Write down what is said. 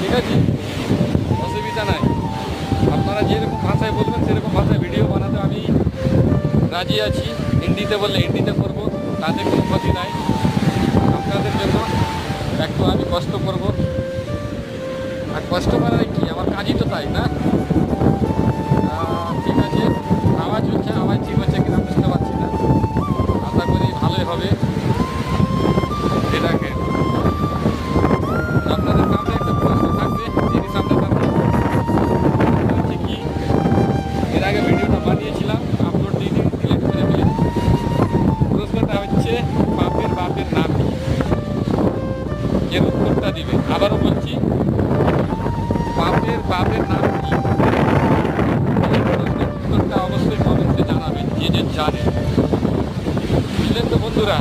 ঠিক আছে? অসুবিধা নাই। আপনারা যেরকম ভাষায় বলবেন, সেরকম ভাষায় ভিডিও বানাতে আমি রাজি আছি। হিন্দিতে বললে হিন্দিতে করব তাদের কোনো ক্ষতি নাই। আপনাদের জন্য একটু আমি কষ্ট করব। আর কষ্ট করার কি? আমার কাজই তো তাই, না? বাপের নাম এর উত্তরটা দিবে। আবারও বলছি, বাপের বাপের নাম কি উত্তরটা অবশ্যই কমেন্টে জানাবেন, যে যে জানে। বুঝলেন তো বন্ধুরা?